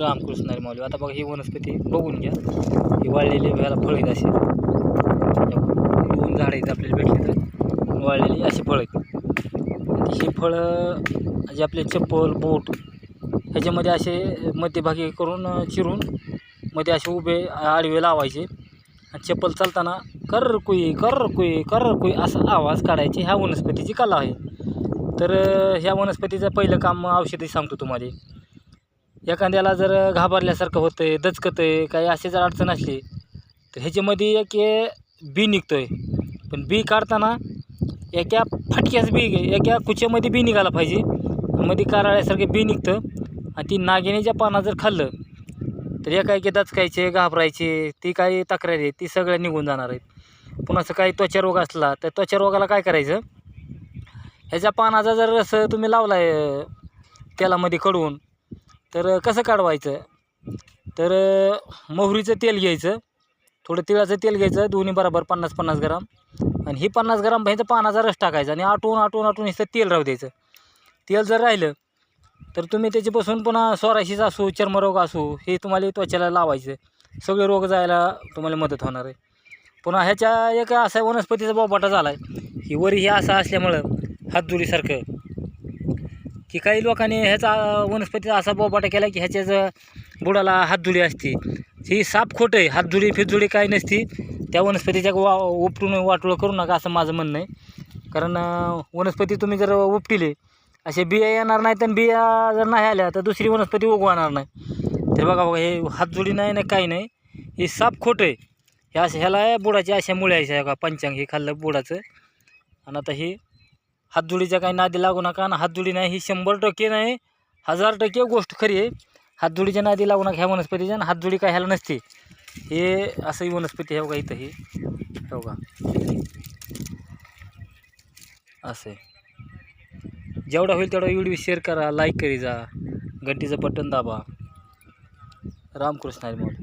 रामकृष्ण हरी माऊली. आता बघा ही वनस्पती बघून घ्या. ही वाळलेली ह्याला फळ आहेत अशी. दोन झाडं आहेत आपल्याला भेटली तर. वाळलेली अशी फळं आहेत. ही फळं जे आपले चप्पल बोट ह्याच्यामध्ये असे मध्यभागी करून चिरून मध्ये असे उभे आडवे लावायचे. आणि चप्पल चालताना कर कुई कर कुई कर कुई असा आवाज काढायची ह्या वनस्पतीची कला आहे. तर ह्या वनस्पतीचं पहिलं काम औषधी सांगतो तुम्हाला. एखाद्याला जर घाबरल्यासारखं होतं आहे दचकतं आहे काही अशी जर अडचण असली तर ह्याच्यामध्ये एक बी निघतो आहे पण बी काढताना एका फटक्याच बी एका कुच्यामध्ये बी निघाला पाहिजे. मध्ये कारळ्यासारखे बी निघतं. आणि ती नागिनीच्या पाना जर खाल्लं तर एका एकी दचकायचे घाबरायचे ती काही तक्रारी आहे ती सगळ्या निघून जाणार आहेत. पुन्हा असं काही त्वचा रोग असला तर त्वचा रोगाला काय करायचं? ह्याच्या पानाचा जर रस तुम्ही लावला आहे तेलामध्ये कडवून तर कसं काढवायचं? तर मोहरीचं तेल घ्यायचं. थोडं तिळाचं तेल घ्यायचं दोन्ही बरोबर पन्नास पन्नास ग्राम. आणि ही पन्नास ग्राम ह्याचा पानाचा रस टाकायचा आणि आटून आटून आटून नुसतं तेल राहू द्यायचं. तेल जर राहिलं तर तुम्ही त्याच्यापासून पुन्हा सोराशीच असू चर्मरोग असू हे तुम्हाला त्वचेला लावायचं. सगळे रोग जायला तुम्हाला मदत होणार आहे. पुन्हा ह्याच्या एक असा वनस्पतीचा बोबाटा झाला आहे ही वरी ही असा असल्यामुळं हातजुडीसारखं की काही लोकांनी ह्याचा वनस्पतीचा असा बोबाटा केला की ह्याच्याच बुडाला हातजुडी असते. ही साप खोटं आहे हातजुडी फितजुडी काही नसती. त्या वनस्पतीच्या वा उपटून वाटोळं करू नका असं माझं म्हणणं आहे. कारण वनस्पती तुम्ही जर उपटिले असे बिया येणार नाही तर बिया जर नाही आल्या तर दुसरी वनस्पती उगवणार नाही. तर बघा बघा हे हातजुडी नाही ना काही नाही. हे साप खोटं आहे. हे असं ह्याला बुडाची अशा मुळे आहे का पंचांग हे खाल्लं बुडाचं. आणि आता हे हातजुडीच्या काही नादी लागू नका आणि हातजुडी नाही ही शंभर टक्के नाही हजार टक्के गोष्ट खरी आहे. हातजुडीच्या नादी लागू नका ह्या वनस्पतीच्या आणि हातजुडी काय ह्याला नसते. हे असं ही वनस्पती आहे बघा इथं हे. बघा. असं आहे. जेवढा होईल तेवढा व्हिडिओ शेअर करा लाईक करी जा. घंटीचं बटन दाबा. रामकृष्ण आहे